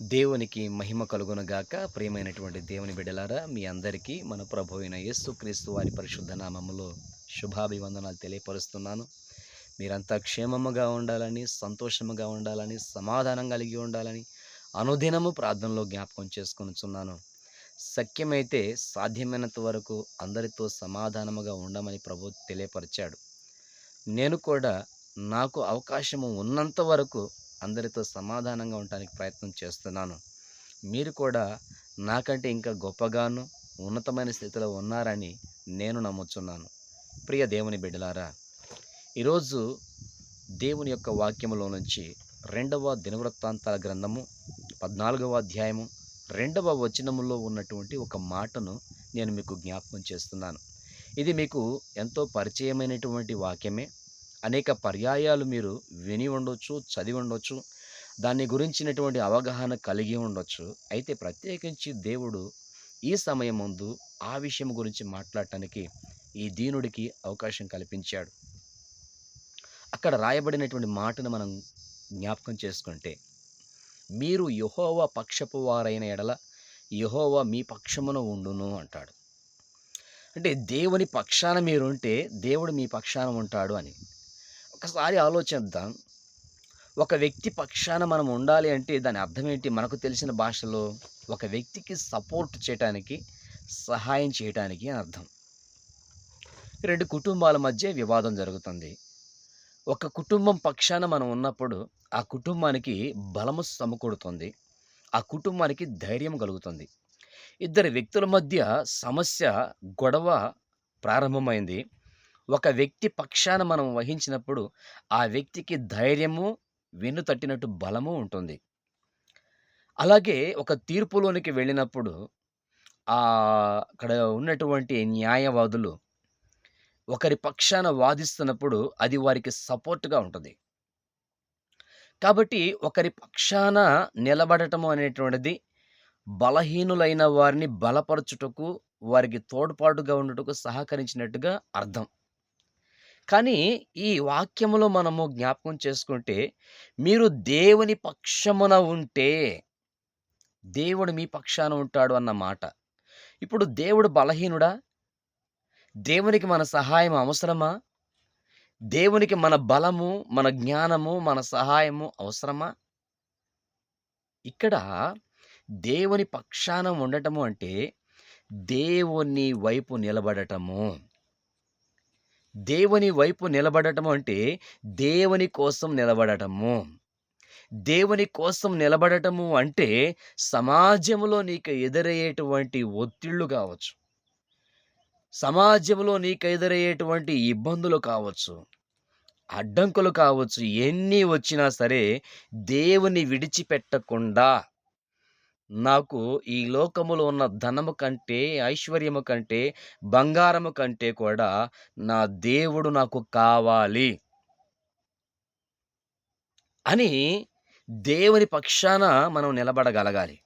దేవునికి మహిమ కలుగునగాక ప్రియమైనటువంటి దేవుని బిడ్డలారా మీ అందరికీ మన ప్రభు అయిన యేసుక్రీస్తు వారి పరిశుద్ధ నామములో శుభాభివందనాలు తెలియపరుస్తున్నాను. మీరంతా క్షేమముగా ఉండాలని సంతోషముగా ఉండాలని సమాధానం కలిగి ఉండాలని అనుదినము ప్రార్థనలో జ్ఞాపకం చేసుకొనుచున్నాను. సఖ్యమైతే సాధ్యమైనంత వరకు అందరితో సమాధానముగా ఉండమని ప్రభు తెలియపరిచాడు. నేను కూడా నాకు అవకాశము ఉన్నంత వరకు అందరితో సమాధానంగా ఉండటానికి ప్రయత్నం చేస్తున్నాను. మీరు కూడా నాకంటే ఇంకా గొప్పగాను ఉన్నతమైన స్థితిలో ఉన్నారని నేను నమ్ముచున్నాను. ప్రియ దేవుని బిడ్డలారా ఈరోజు దేవుని యొక్క వాక్యములో నుంచి రెండవ దినవృత్తాంతాల గ్రంథము పద్నాలుగవ అధ్యాయము రెండవ వచనములో ఉన్నటువంటి ఒక మాటను నేను మీకు జ్ఞాపకం చేస్తున్నాను. ఇది మీకు ఎంతో పరిచయమైనటువంటి వాక్యమే. అనేక పర్యాయాలు మీరు విని ఉండొచ్చు చదివి ఉండొచ్చు. దాన్ని గురించినటువంటి అవగాహన కలిగి ఉండొచ్చు. అయితే ప్రత్యేకించి దేవుడు ఈ సమయం ముందు ఆ విషయం గురించి మాట్లాడటానికి ఈ దీనుడికి అవకాశం కల్పించాడు. అక్కడ రాయబడినటువంటి మాటను మనం జ్ఞాపకం చేసుకుంటే మీరు యహోవ పక్షపు వారైన ఎడల యహోవ మీ పక్షమున ఉండును అంటాడు. అంటే దేవుని పక్షాన మీరుంటే దేవుడు మీ పక్షాన ఉంటాడు అని. ఒకసారి ఆలోచిద్దాం. ఒక వ్యక్తి పక్షాన మనం ఉండాలి అంటే దాని అర్థం ఏంటి? మనకు తెలిసిన భాషలో ఒక వ్యక్తికి సపోర్ట్ చేయటానికి సహాయం చేయటానికి అని అర్థం. రెండు కుటుంబాల మధ్య వివాదం జరుగుతుంది. ఒక కుటుంబం పక్షాన మనం ఉన్నప్పుడు ఆ కుటుంబానికి బలము సమకూడుతుంది ఆ కుటుంబానికి ధైర్యం కలుగుతుంది. ఇద్దరు వ్యక్తుల మధ్య సమస్య గొడవ ప్రారంభమైంది. ఒక వ్యక్తి పక్షాన మనం వహించినప్పుడు ఆ వ్యక్తికి ధైర్యము వెన్ను తట్టినట్టు బలము ఉంటుంది. అలాగే ఒక తీర్పులోనికి వెళ్ళినప్పుడు అక్కడ ఉన్నటువంటి న్యాయవాదులు ఒకరి పక్షాన వాదిస్తున్నప్పుడు అది వారికి సపోర్ట్గా ఉంటుంది. కాబట్టి ఒకరి పక్షాన నిలబడటము అనేటువంటిది బలహీనులైన వారిని బలపరచుటకు వారికి తోడ్పాటుగా ఉండటకు సహకరించినట్టుగా అర్థం. కానీ ఈ వాక్యములో మనము జ్ఞాపకం చేసుకుంటే మీరు దేవుని పక్షమున ఉంటే దేవుడు మీ పక్షాన ఉంటాడు అన్న మాట. ఇప్పుడు దేవుడు బలహీనుడా? దేవునికి మన సహాయం అవసరమా? దేవునికి మన బలము మన జ్ఞానము మన సహాయము అవసరమా? ఇక్కడ దేవుని పక్షాన ఉండటము అంటే దేవుని వైపు నిలబడటము. దేవుని వైపు నిలబడటం అంటే దేవుని కోసం నిలబడటము. దేవుని కోసం నిలబడటము అంటే సమాజంలో నీకు ఎదురయ్యేటువంటి ఒత్తిళ్ళు కావచ్చు. సమాజంలో నీకు ఎదురయ్యేటువంటి ఇబ్బందులు కావచ్చు. అడ్డంకులు కావచ్చు. ఎన్ని వచ్చినా సరే దేవుని విడిచిపెట్టకుండా నాకు ఈ లోకములో ఉన్న ధనము కంటే ఐశ్వర్యము కంటే బంగారము కంటే కూడా నా దేవుడు నాకు కావాలి. అని దేవుని పక్షాన మనం నిలబడగలగాలి.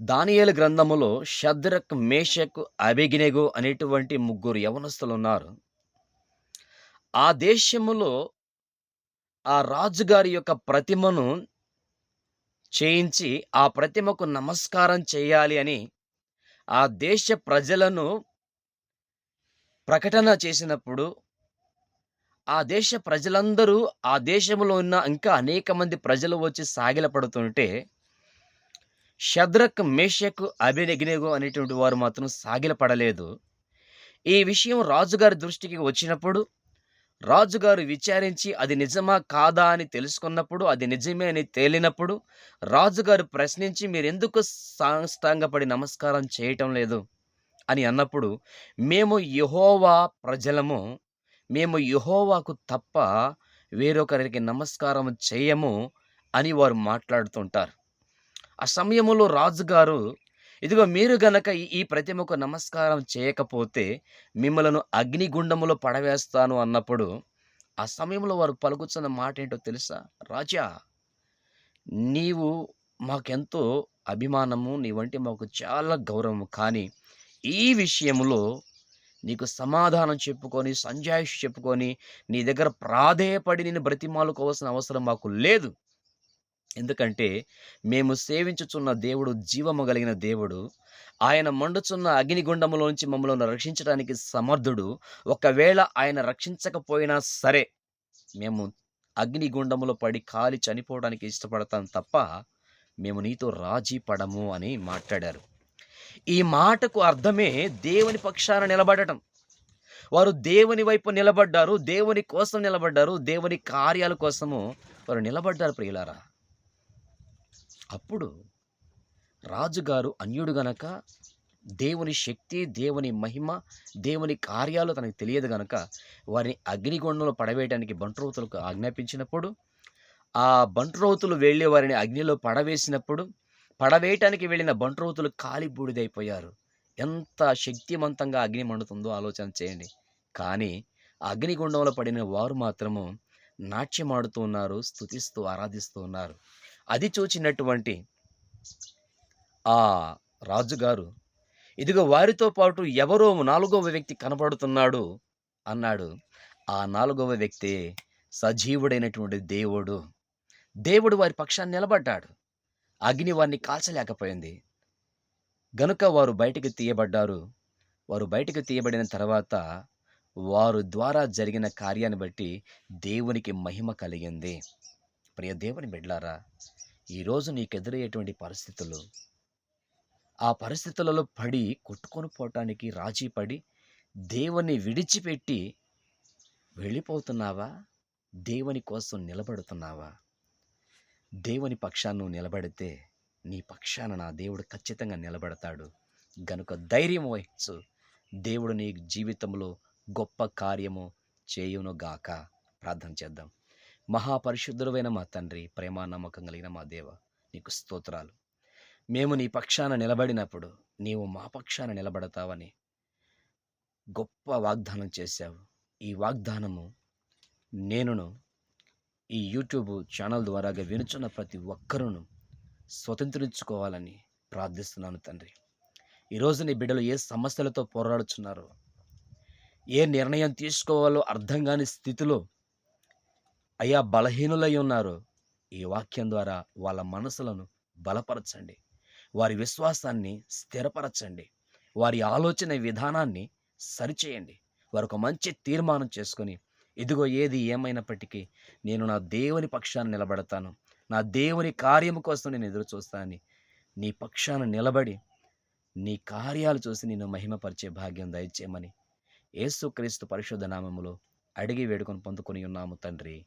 దానియేలు గ్రంథములో షద్రక్ మేషక్ అబిగినెగు అనేటువంటి ముగ్గురు యవనస్తులు ఉన్నారు ఆ దేశములో ఆ రాజుగారి యొక్క ప్రతిమను చేయించి ఆ ప్రతిమకు నమస్కారం చేయాలి అని ఆ దేశ ప్రజలను ప్రకటన చేసినప్పుడు ఆ దేశ ప్రజలందరూ ఆ దేశంలో ఉన్న ఇంకా అనేక మంది ప్రజలు వచ్చి సాగిలపడుతుంటే షద్రక్ మేషక్ అభినగ్నేగో అనేటువంటి వారు మాత్రం సాగిలపడలేదు ఈ విషయం రాజుగారి దృష్టికి వచ్చినప్పుడు రాజుగారు విచారించి అది నిజమా కాదా అని తెలుసుకున్నప్పుడు అది నిజమే అని తేలినప్పుడు రాజుగారు ప్రశ్నించి మీరెందుకు సాష్టాంగపడి నమస్కారం చేయటం లేదు? అని అన్నప్పుడు మేము యహోవా ప్రజలము మేము యహోవాకు తప్ప వేరొకరికి నమస్కారం చేయము అని వారు మాట్లాడుతుంటారు. ఆ సమయంలో రాజుగారు ఇదిగో మీరు గనక ఈ- ప్రతిమకు నమస్కారం చేయకపోతే మిమ్మలను అగ్నిగుండములో పడవేస్తాను అన్నప్పుడు ఆ సమయంలో వారు పలుకుతున్న మాట ఏంటో తెలుసా? రాజా నీవు మాకెంతో అభిమానము నీవంటే మాకు చాలా గౌరవము. కానీ ఈ విషయంలో నీకు సమాధానం చెప్పుకొని సంజాయిషి చెప్పుకొని నీ దగ్గర ప్రాధేయపడి నేను బ్రతిమాలుకోవాల్సిన అవసరం మాకు లేదు. ఎందుకంటే మేము సేవించుచున్న దేవుడు జీవము కలిగిన దేవుడు. ఆయన మండుచున్న అగ్నిగుండములోంచి మమ్మల్ని రక్షించడానికి సమర్థుడు. ఒకవేళ ఆయన రక్షించకపోయినా సరే మేము అగ్నిగుండములో పడి కాలి చనిపోవడానికి ఇష్టపడతాం తప్ప మేము నీతో రాజీ పడము అని మాట్లాడారు. ఈ మాటకు అర్థమే దేవుని పక్షాన నిలబడటం. వారు దేవుని వైపు నిలబడ్డారు దేవుని కోసం నిలబడ్డారు దేవుని కార్యాల కోసము వారు నిలబడ్డారు ప్రియులారా. అప్పుడు రాజుగారు అన్యుడు గనక దేవుని శక్తి దేవుని మహిమ దేవుని కార్యాలు తనకు తెలియదు గనక వారిని అగ్నిగుండంలో పడవేయడానికి బంట్రోతులకు ఆజ్ఞాపించినప్పుడు ఆ బంట్రోతులు వెళ్ళి వారిని అగ్నిలో పడవేసినప్పుడు పడవేయటానికి వెళ్ళిన బంట్రోతులు కాలి బూడిదైపోయారు ఎంత శక్తివంతంగా అగ్ని మండుతుందో ఆలోచన చేయండి. కానీ అగ్నిగుండంలో పడిన వారు మాత్రము నాట్యమాడుతూ ఉన్నారు స్థుతిస్తూ ఆరాధిస్తూ ఉన్నారు. అది చూచినటువంటి ఆ రాజుగారు ఇదిగో వారితో పాటు ఎవరో నాలుగవ వ్యక్తి కనపడుతున్నాడు? అన్నాడు. ఆ నాలుగవ వ్యక్తి సజీవుడైనటువంటి దేవుడు. దేవుడు వారి పక్షాన్ని నిలబడ్డాడు. అగ్ని వారిని కాల్చలేకపోయింది. గనుక వారు బయటికి తీయబడ్డారు. వారు బయటకు తీయబడిన తర్వాత వారు ద్వారా జరిగిన కార్యాన్ని బట్టి దేవునికి మహిమ కలిగింది. ప్రియ దేవుని బిడ్లారా ఈరోజు నీకెదురయ్యేటువంటి పరిస్థితులు. ఆ పరిస్థితులలో పడి కొట్టుకొని పోవటానికి రాజీ పడి దేవుని విడిచిపెట్టి వెళ్ళిపోతున్నావా? దేవుని కోసం నిలబడుతున్నావా? దేవుని పక్షాన్ని నువ్వు నిలబడితే నీ పక్షాన నా దేవుడు ఖచ్చితంగా నిలబడతాడు. గనుక ధైర్యం వహించు. దేవుడు నీ జీవితంలో గొప్ప కార్యము చేయును గాక ప్రార్థన చేద్దాం. మహాపరిశుద్ధుడైన మా తండ్రి ప్రేమ నమ్మకం కలిగిన మా దేవ నీకు స్తోత్రాలు. మేము నీ పక్షాన నిలబడినప్పుడు నీవు మా పక్షాన నిలబడతావని గొప్ప వాగ్దానం చేశావు. ఈ వాగ్దానము నేనును ఈ యూట్యూబ్ ఛానల్ ద్వారాగా వినుచున్న ప్రతి ఒక్కరూను స్వతంత్రించుకోవాలని ప్రార్థిస్తున్నాను తండ్రి. ఈరోజు నీ బిడ్డలు ఏ సమస్యలతో పోరాడుచున్నారో ఏ నిర్ణయం తీసుకోవాలో అర్థం కాని స్థితిలో అయ్యా బలహీనులై ఉన్నారు ఈ వాక్యం ద్వారా వాళ్ళ మనసులను బలపరచండి. వారి విశ్వాసాన్ని స్థిరపరచండి. వారి ఆలోచన విధానాన్ని సరిచేయండి. వారు ఒక మంచి తీర్మానం చేసుకొని ఇదిగో ఏది ఏమైనప్పటికీ నేను నా దేవుని పక్షాన్ని నిలబడతాను. నా దేవుని కార్యము కోసం నేను ఎదురు చూస్తానని నీ పక్షాన నిలబడి నీ కార్యాలు చూసి నిన్ను మహిమపరిచే భాగ్యం దయచేయమని యేసుక్రీస్తు పరిశుద్ధ నామములో అడిగి వేడుకొని పొందుకొని ఉన్నాము తండ్రి.